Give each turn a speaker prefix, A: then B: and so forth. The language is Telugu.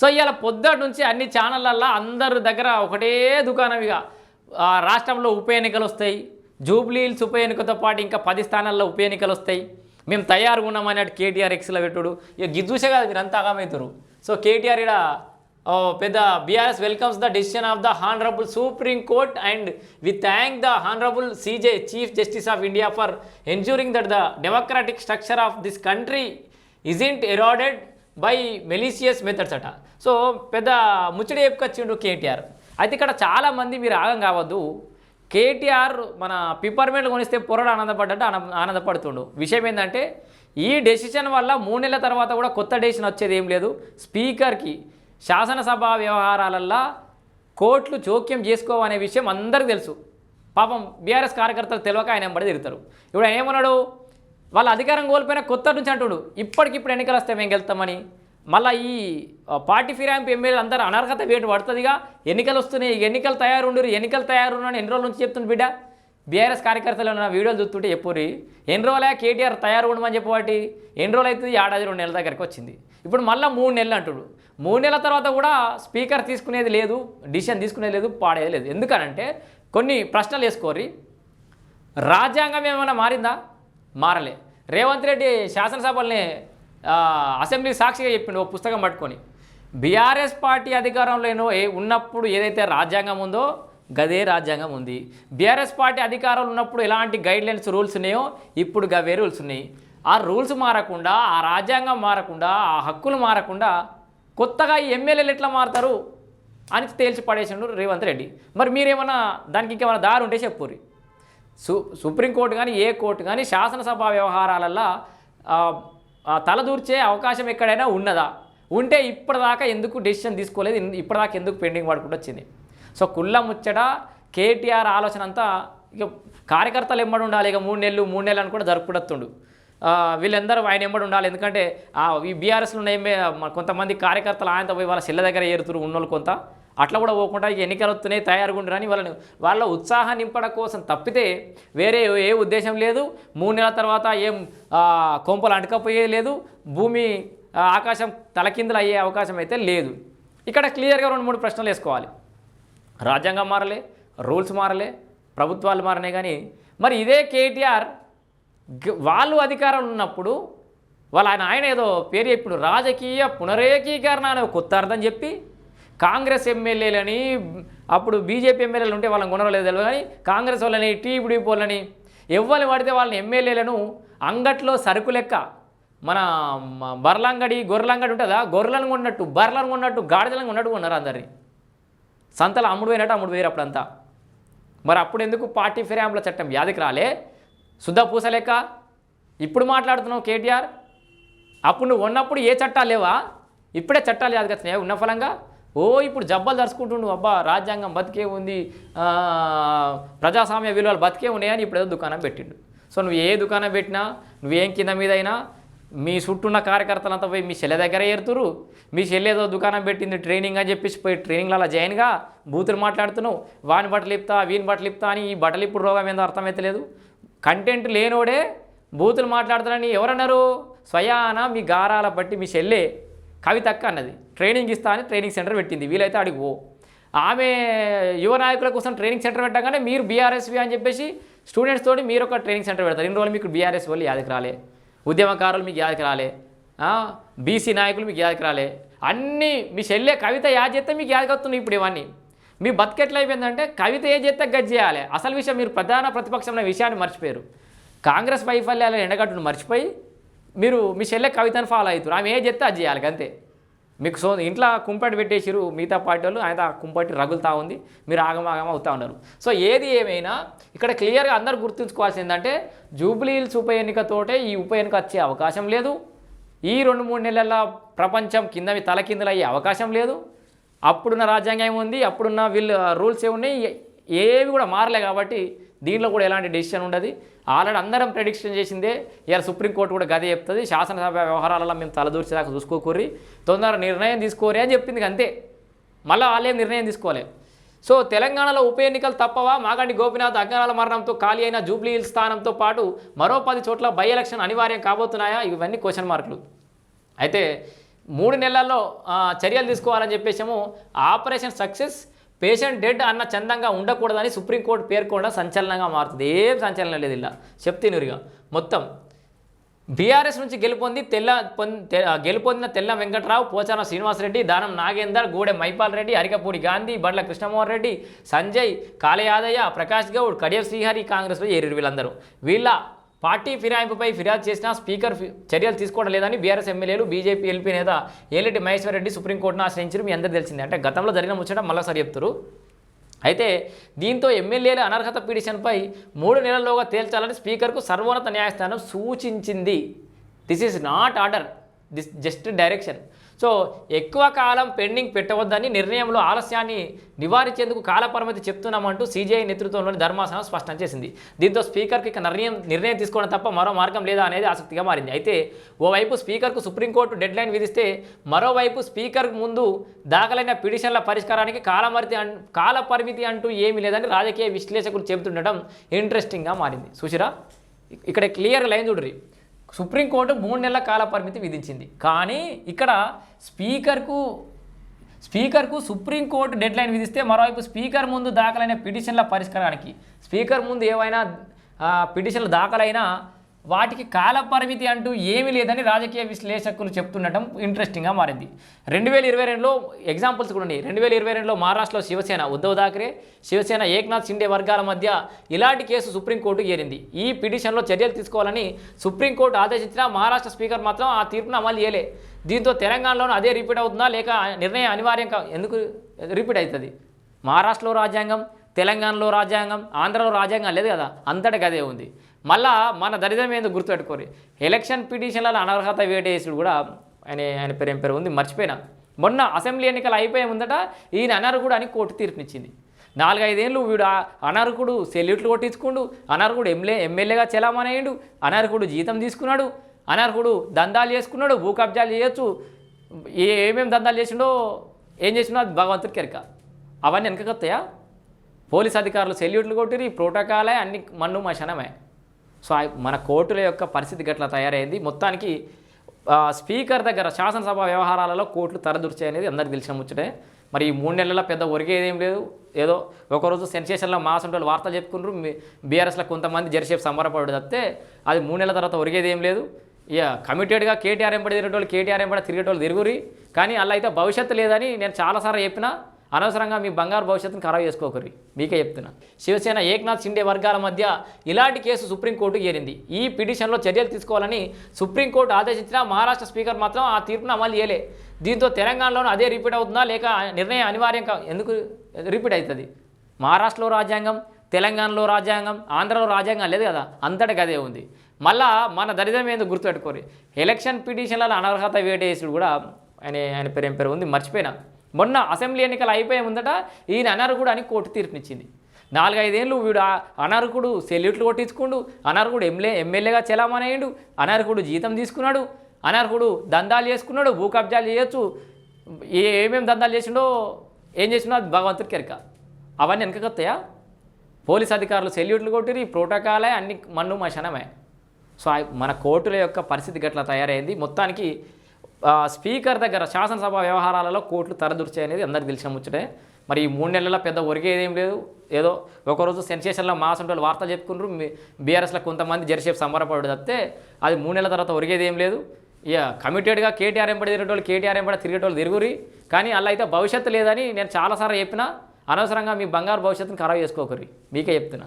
A: సో ఇవాళ పొద్దుటి నుంచి అన్ని ఛానళ్ళల్లో అందరి దగ్గర ఒకటే దుకాణం ఇక. ఆ, రాష్ట్రంలో ఉప ఎన్నికలు వస్తాయి. జూబ్లీహిల్స్ ఉప ఎన్నికతో పాటు ఇంకా పది స్థానాల్లో ఉప ఎన్నికలు వస్తాయి. మేము తయారుగా ఉన్నాం కేటీఆర్ ఎక్స్లో పెట్టుడు. ఇక గిద్దూసే కదా మీరు అంతా ఆగమవుతారు సో కేటీఆర్ ఇక్కడ పెద్ద BRS welcomes the decision of the honourable Supreme Court and we thank the honourable CJ chief justice of India for ensuring that the democratic structure of this country isn't eroded by malicious methods అట. సో పెద్ద ముచ్చడి చెప్పుకొచ్చిండు కేటీఆర్. అయితే ఇక్కడ చాలామంది మీరు ఆగం కావద్దు. కేటీఆర్ మన పిప్పర్మెంట్ కొనిస్తే పొరడు ఆనందపడ్డట్టు ఆన ఆనందపడుతుండు. విషయం ఏంటంటే ఈ డెసిషన్ వల్ల మూడు నెలల తర్వాత కూడా కొత్త డెసిషన్ వచ్చేది ఏం లేదు. స్పీకర్కి శాసనసభ వ్యవహారాలల్లో కోర్టులు జోక్యం చేసుకోవనే విషయం అందరికీ తెలుసు. పాపం బీఆర్ఎస్ కార్యకర్తలు తెలియక ఆయన వెంబడి తిరుగుతారు. ఇప్పుడు ఆయన ఏమన్నాడు? వాళ్ళ అధికారం కోల్పోయిన కొత్త నుంచి అంటుడు ఇప్పటికిప్పుడు ఎన్నికలు వస్తే మేము గెలుస్తామని మళ్ళీ ఈ పార్టీ ఫిరాయింపు ఎమ్మెల్యేలు అందరూ అనర్హత వేటు పడుతుందిగా. ఎన్నికలు వస్తున్నాయి ఎన్నికలు తయారుండరు ఎన్నికలు తయారున్నాను ఎన్ని రోజుల నుంచి చెప్తుంది బిడ్డ? బీఆర్ఎస్ కార్యకర్తలు నా వీడియోలు చూస్తుంటే చెప్పురి ఎన్ని రోజులే కేటీఆర్ తయారు ఉండమని చెప్పబట్టి ఎన్ని రోజులు అవుతుంది ఏడాది రెండు నెలల దగ్గరికి వచ్చింది? ఇప్పుడు మళ్ళీ మూడు నెలలు అంటుడు. మూడు నెలల తర్వాత కూడా స్పీకర్ తీసుకునేది లేదు డిసిషన్ తీసుకునేది లేదు పాడేది లేదు. ఎందుకనంటే కొన్ని ప్రశ్నలు వేసుకోరి రాజ్యాంగం ఏమైనా మారిందా? మారలే. రేవంత్ రెడ్డి శాసనసభల్ని అసెంబ్లీ సాక్షిగా చెప్పిండు ఓ పుస్తకం పట్టుకొని. బీఆర్ఎస్ పార్టీ అధికారంలో ఉన్నప్పుడు ఏదైతే రాజ్యాంగం ఉందో గదే రాజ్యాంగం ఉంది. బీఆర్ఎస్ పార్టీ అధికారంలో ఉన్నప్పుడు ఎలాంటి గైడ్లైన్స్ రూల్స్ ఉన్నాయో ఇప్పుడు గవే రూల్స్ ఉన్నాయి. ఆ రూల్స్ మారకుండా ఆ రాజ్యాంగం మారకుండా ఆ హక్కులు మారకుండా కొత్తగా ఈ ఎమ్మెల్యేలు ఎట్లా మారుతారు అని తేల్చి పడేసిండు రేవంత్ రెడ్డి. మరి మీరేమన్నా దానికి ఇంకేమైనా దారి ఉంటే చెప్పుర్రి. సు సుప్రీంకోర్టు కానీ ఏ కోర్టు కానీ శాసనసభ వ్యవహారాలల్లో తలదూర్చే అవకాశం ఎక్కడైనా ఉన్నదా? ఉంటే ఇప్పటిదాకా ఎందుకు డెసిషన్ తీసుకోలేదు? ఇప్పటిదాకా ఎందుకు పెండింగ్ పడుకుంటూ వచ్చింది? సో కుళ్ళ ముచ్చట కేటీఆర్ ఆలోచన అంతా ఇక కార్యకర్తలు ఎమ్మడి ఉండాలి. ఇక మూడు నెలలు మూడు నెలలు అని కూడా జరుపుకుంటుండు వీళ్ళందరూ ఆయన ఎంబడి ఉండాలి. ఎందుకంటే ఈ బీఆర్ఎస్లో ఉన్న కొంతమంది కార్యకర్తలు ఆయనతో పోయి వాళ్ళ చెల్ల దగ్గర ఏరుతురు ఉన్నోళ్ళు కొంత. అట్లా కూడా పోకుండా ఎన్నికలు వస్తున్నాయి తయారుగుండరని వాళ్ళని వాళ్ళ ఉత్సాహం నింపడం కోసం తప్పితే వేరే ఏ ఉద్దేశం లేదు. మూడు నెలల తర్వాత ఏం కొంపలు అంటకపోయే లేదు. భూమి ఆకాశం తలకిందులు అయ్యే అవకాశం అయితే లేదు. ఇక్కడ క్లియర్గా రెండు మూడు ప్రశ్నలు వేసుకోవాలి. రాజ్యాంగం మారలే రూల్స్ మారలే ప్రభుత్వాలు మారినాయి కానీ మరి ఇదే కేటీఆర్ వాళ్ళు అధికారంలో ఉన్నప్పుడు వాళ్ళ ఆయన ఆయన ఏదో పేరు ఇప్పుడు రాజకీయ పునరేకీకరణ అనే ఒక కొత్త అర్థం చెప్పి కాంగ్రెస్ ఎమ్మెల్యేలని అప్పుడు బీజేపీ ఎమ్మెల్యేలు ఉంటే వాళ్ళని కొనరలేదు తెలియదు కానీ కాంగ్రెస్ వాళ్ళని టీడీపీ వాళ్ళని ఎవరిని పడితే వాళ్ళని ఎమ్మెల్యేలను అంగట్లో సరుకు లెక్క మన బర్లంగడి గొర్రెలంగడి ఉంటుందా? గొర్రెలను కొన్నట్టు బర్రెలను కొన్నట్టు గాడిదలను కొన్నట్టు ఉన్నారు అందరినీ. సంతలో అమ్ముడు పోయినట్టు అమ్ముడు పోయారు అప్పుడంతా. మరి అప్పుడు ఎందుకు పార్టీ ఫిరాయింపుల చట్టం వ్యాధికి రాలే? శుద్ధ పూసలేక ఇప్పుడు మాట్లాడుతున్నావు కేటీఆర్. అప్పుడు నువ్వు ఉన్నప్పుడు ఏ చట్టాలు లేవా? ఇప్పుడే చట్టాలు యాదకి వచ్చినాయా? ఉన్న ఫలంగా? ఓ ఇప్పుడు జబ్బలు దరుచుకుంటుండు అబ్బా రాజ్యాంగం బతికే ఉంది. ప్రజాస్వామ్య విలువలు బతికే ఉన్నాయని ఇప్పుడు ఏదో దుకాణం పెట్టిండు. సో నువ్వు ఏ దుకాణం పెట్టినా నువ్వేం కింద మీద అయినా మీ చుట్టూన్న కార్యకర్తలంతా పోయి మీ చెల్లె దగ్గర ఏరుతురు. మీ చెల్లెదో దుకాణం పెట్టింది ట్రైనింగ్ అని చెప్పేసి పోయి ట్రైనింగ్లో అలా జాయిన్గా బూతులు మాట్లాడుతున్నావు. వాని బట్టలు ఇప్తా వీని బట్టలు ఇప్తా అని ఈ బట్టలు ఇప్పుడు రోగం ఏందో అర్థమైతలేదు. కంటెంట్ లేనోడే బూతులు మాట్లాడుతున్నాని ఎవరన్నారు? స్వయాన మీ గారాల బట్టి మీ చెల్లె కవితక్క అన్నది ట్రైనింగ్ ఇస్తా అని ట్రైనింగ్ సెంటర్ పెట్టింది. వీలైతే అడిగి పో. ఆమె యువ నాయకుల కోసం ట్రైనింగ్ సెంటర్ పెట్టగానే మీరు బీఆర్ఎస్వి అని చెప్పేసి స్టూడెంట్స్ తోటి మీరు ఒక ట్రైనింగ్ సెంటర్ పెడతారు. ఇన్ని రోజులు మీకు బీఆర్ఎస్ వాళ్ళు యాదకి రాలే. ఉద్యమకారులు మీకు యాదకి రాలే. బీసీ నాయకులు మీకు యాదకి రాలే. అన్నీ మీ చెల్లె కవిత యాద చేస్తే మీకు యాదకొస్తున్నాయి ఇప్పుడు ఇవన్నీ. మీ బతికెట్లా అయిపోయిందంటే కవిత ఏ చేస్తే గజ్ చేయాలి. అసలు విషయం మీరు ప్రధాన ప్రతిపక్షం అనే విషయాన్ని మర్చిపోయారు. కాంగ్రెస్ వైఫల్యాలను ఎండగట్టును మర్చిపోయి మీరు మీ చెల్లె కవితను ఫాలో అవుతారు ఆమె ఏ చెప్తే అది చేయాలి అంతే మీకు సో ఇంట్లో కుంపటి పెట్టేసిరు మిగతా పార్టీ వాళ్ళు ఆయన ఆ కుంపటి రగులుతా ఉంది మీరు ఆగమాగం అవుతూ ఉన్నారు. సో ఏది ఏమైనా ఇక్కడ క్లియర్గా అందరు గుర్తుంచుకోవాల్సింది ఏంటంటే జూబ్లీహిల్స్ ఉప ఎన్నికతోటే ఈ ఉప ఎన్నిక వచ్చే అవకాశం లేదు. ఈ రెండు మూడు నెలల ప్రపంచం కింద తల కిందలు అయ్యే అవకాశం లేదు. అప్పుడున్న రాజ్యాంగం ఏముంది? అప్పుడున్న వీళ్ళు రూల్స్ ఏమున్నాయి? ఏవి కూడా మారలే కాబట్టి దీనిలో కూడా ఎలాంటి డెసిషన్ ఉండదు. ఆల్రెడీ అందరం ప్రెడిక్షన్ చేసిందే ఇలా సుప్రీంకోర్టు కూడా గదే చెప్తుంది శాసనసభ వ్యవహారాలలో మేము తలదూర్చేదాకా చూసుకోకూరి తొందర నిర్ణయం తీసుకోరి అని చెప్పింది అంతే మళ్ళీ వాళ్ళేం నిర్ణయం తీసుకోలేదు సో తెలంగాణలో ఉప ఎన్నికలు తప్పవా? మాగంటి గోపినాథ్ అజ్ఞానాల మరణంతో ఖాళీ అయిన జూబ్లీ హిల్ స్థానంతో పాటు మరో పది చోట్ల బై ఎలక్షన్ అనివార్యం కాబోతున్నాయా? ఇవన్నీ క్వశ్చన్ మార్కులు అయితే మూడు నెలల్లో చర్యలు తీసుకోవాలని చెప్పేసాము ఆపరేషన్ సక్సెస్ పేషెంట్ డెడ్ అన్న చందంగా ఉండకూడదని సుప్రీంకోర్టు పేర్కొనడం సంచలనంగా మారుతుంది. ఏం సంచలనం లేదు ఇలా. చెప్తేనురిగా మొత్తం. బీఆర్ఎస్ నుంచి గెలుపొంది తెల్ల పొంది గెలుపొందిన తెల్ల వెంకట్రావు పోచారం శ్రీనివాసరెడ్డి దానం నాగేందర్ గూడె మైపాల్ రెడ్డి అరికపూడి గాంధీ బండ్ల కృష్ణమోహన్ రెడ్డి సంజయ్ కాళయాదయ్య ప్రకాష్ గౌడ్ కడియం శ్రీహరి కాంగ్రెస్లో ఏరు వీళ్ళందరూ. వీళ్ళ పార్టీ ఫిరాయింపుపై ఫిర్యాదు చేసినా స్పీకర్ చర్యలు తీసుకోవడం లేదని బీఆర్ఎస్ ఎమ్మెల్యేలు బీజేపీ ఎల్పీ నేత ఏలటి మహేశ్వర్ రెడ్డి సుప్రీంకోర్టును ఆశ్రయించారు. మీ అందరికీ తెలిసిందే. అంటే గతంలో జరిగిన ముచ్చట మళ్ళీసారి చెప్తారు. అయితే దీంతో ఎమ్మెల్యేల అనర్హత పిటిషన్పై మూడు నెలల్లోగా తేల్చాలని స్పీకర్కు సర్వోన్నత న్యాయస్థానం సూచించింది. This is not order this just direction so ఎక్కువ కాలం పెండింగ్ పెట్టవద్దని నిర్ణయంలో ఆలస్యాన్ని నివారించేందుకు కాలపరిమితి చెప్తున్నామంటూ సీజీఐ నేతృత్వంలోని ధర్మాసనం స్పష్టం చేసింది. దీంతో స్పీకర్కి ఇక నిర్ణయం నిర్ణయం తీసుకోవడం తప్ప మరో మార్గం లేదా అనేది ఆసక్తిగా మారింది. అయితే ఓవైపు స్పీకర్కు సుప్రీంకోర్టు డెడ్లైన్ విధిస్తే మరోవైపు స్పీకర్ ముందు దాఖలైన పిటిషన్ల పరిష్కారానికి కాలమరితి కాలపరిమితి అంటూ ఏమీ లేదని రాజకీయ విశ్లేషకులు చెబుతుండటం ఇంట్రెస్టింగ్గా మారింది. సుచిరా ఇక్కడ క్లియర్ లైన్ చూడరి సుప్రీంకోర్టు మూడు నెలల కాల పరిమితి విధించింది. కానీ ఇక్కడ స్పీకర్కు స్పీకర్కు సుప్రీంకోర్టు డెడ్లైన్ విధిస్తే మరోవైపు స్పీకర్ ముందు దాఖలైన పిటిషన్ల పరిష్కారానికి స్పీకర్ ముందు ఏవైనా పిటిషన్లు దాఖలైనా వాటికి కాలపరిమితి అంటూ ఏమీ లేదని రాజకీయ విశ్లేషకులు చెప్తుండటం ఇంట్రెస్టింగ్గా మారింది. రెండు వేల ఇరవై రెండులో ఎగ్జాంపుల్స్ కూడా ఉన్నాయి. రెండు వేల ఇరవై రెండులో మహారాష్ట్రలో శివసేన ఉద్ధవ్ థాకరే శివసేన ఏక్నాథ్ షిండే వర్గాల మధ్య ఇలాంటి కేసు సుప్రీంకోర్టు ఏరింది ఈ పిటిషన్లో చర్యలు తీసుకోవాలని సుప్రీంకోర్టు ఆదేశించినా మహారాష్ట్ర స్పీకర్ మాత్రం ఆ తీర్పును అమలు చేయలే. దీంతో తెలంగాణలోనూ అదే రిపీట్ అవుతుందా లేక నిర్ణయం అనివార్యం ఎందుకు రిపీట్ అవుతుంది? మహారాష్ట్రలో రాజ్యాంగం తెలంగాణలో రాజ్యాంగం ఆంధ్రలో రాజ్యాంగం లేదు కదా? అంతటా గదే ఉంది. మళ్ళా మన దరిద్రం ఏందో గుర్తుపెట్టుకోరు. ఎలక్షన్ పిటిషన్లలో అనర్హత వేటేసుడు కూడా ఆయన ఆయన పేరు ఏం పేరు ఉంది మర్చిపోయినా. మొన్న అసెంబ్లీ ఎన్నికలు అయిపోయే ముందట ఈయన అనర్హుడు అని కోర్టు తీర్పునిచ్చింది. నాలుగైదేళ్ళు వీడు ఆ అనర్హుడు సెల్యూట్లు కొట్టించుకుండు అనర్హుడు ఎమ్మెల్యే ఎమ్మెల్యేగా చెలామనేయండు అనర్హుడు జీతం తీసుకున్నాడు అనర్హుడు దందాలు చేసుకున్నాడు భూ కబ్జాలు చేయొచ్చు. ఏ ఏమేమి దందాలు చేసిండో ఏం చేసినా భగవంతుడికి ఎరక అవన్నీ వెనకకొస్తాయా పోలీస్ అధికారులు సెల్యూట్లు కొట్టిరి ప్రోటోకాలే అన్ని మన్ను మశనమే సో మన కోర్టుల యొక్క పరిస్థితి గట్లా తయారైంది. మొత్తానికి స్పీకర్ దగ్గర శాసనసభ వ్యవహారాలలో కోర్టులు తరదుర్చే అనేది అందరికి తెలిసిన ముచ్చటే. మరి ఈ మూడు నెలల పెద్ద ఒరిగేదేం లేదు. ఏదో ఒకరోజు సెన్సేషన్లో మాస్ ఉంటే వార్తలు చెప్పుకుంటారు. బీఆర్ఎస్లో కొంతమంది జెర్సేపు సంబరపడు తప్పితే అది మూడు నెలల తర్వాత ఒరిగేదేం లేదు. ఇక కమిటెడ్గా కేటీఆర్ ఎంపడి తిరిగేటోళ్ళు కేటీఆర్ ఎంపడి తిరిగేటోళ్ళు తిరుగురి కానీ అలా అయితే భవిష్యత్తు లేదని నేను చాలాసార్లు చెప్పినా. అనవసరంగా మీ బంగారు భవిష్యత్తును ఖరాబ్ చేసుకోకరి మీకే చెప్తున్నా. శివసేన ఏక్నాథ్ షిండే వర్గాల మధ్య ఇలాంటి కేసు సుప్రీంకోర్టు ఏరింది ఈ పిటిషన్లో చర్యలు తీసుకోవాలని సుప్రీంకోర్టు ఆదేశించినా మహారాష్ట్ర స్పీకర్ మాత్రం ఆ తీర్పును అమలు చేయలే. దీంతో తెలంగాణలోనూ అదే రిపీట్ అవుతుందా లేక నిర్ణయం అనివార్యం ఎందుకు రిపీట్ అవుతుంది? మహారాష్ట్రలో రాజ్యాంగం తెలంగాణలో రాజ్యాంగం ఆంధ్రలో రాజ్యాంగం లేదు కదా. అంతటికి గదే ఉంది. మళ్ళా మన దరిద్రం ఏందో గుర్తుపెట్టుకోరు ఎలక్షన్ పిటిషన్లలో అనర్హత వేటేసుడు కూడా ఆయన ఆయన పేరు ఏం పేరు ఉంది? మర్చిపోయినా. మొన్న అసెంబ్లీ ఎన్నికలు అయిపోయే ముందట ఈయన అనర్హుడు అని కోర్టు తీర్పునిచ్చింది. నాలుగైదేళ్ళు వీడు అనర్హుడు సెల్యూట్లు కొట్టించుకుండు అనర్హుడు ఎమ్మెల్యే ఎమ్మెల్యేగా చెలామనేయండు అనర్హుడు జీతం తీసుకున్నాడు అనర్హుడు దందాలు చేసుకున్నాడు భూ కబ్జాలు చేయొచ్చు. ఏ ఏమేమి దందాలు చేసిండో ఏం చేసినా అది భగవంతుడికి అవన్నీ వెనకకొస్తాయా పోలీస్ అధికారులు సెల్యూట్లు కొట్టిరి ప్రోటోకాలే అన్ని మన్ను మశనమే సో ఆ- మన కోర్టుల యొక్క పరిస్థితి గట్లా తయారైంది. మొత్తానికి స్పీకర్ దగ్గర శాసనసభ వ్యవహారాలలో కోర్టులు తరదూర్చాయి అనేది అందరికి తెలిసిన ముచ్చటే. మరి ఈ మూడు నెలల పెద్ద ఒరిగేదేం లేదు. ఏదో ఒకరోజు సెన్సేషన్లో మాస్ ఉంటే వార్తలు చెప్పుకుంటారు బీఆర్ఎస్లో కొంతమంది జెర్సేపు సంబరపడు తప్పితే అది మూడు నెలల తర్వాత ఒరిగేదేం లేదు. ఇక కమిటెడ్గా కేటీఆర్ ఎంపడి తిరిగేటోళ్ళు కేటీఆర్ ఎంపడి తిరిగేటోళ్ళు తిరుగురి కానీ అలా అయితే భవిష్యత్తు లేదని నేను చాలాసార్లు చెప్పినా. అనవసరంగా మీ బంగారు భవిష్యత్తును ఖరాబ్ చేసుకోకరి మీకే చెప్తున్నా.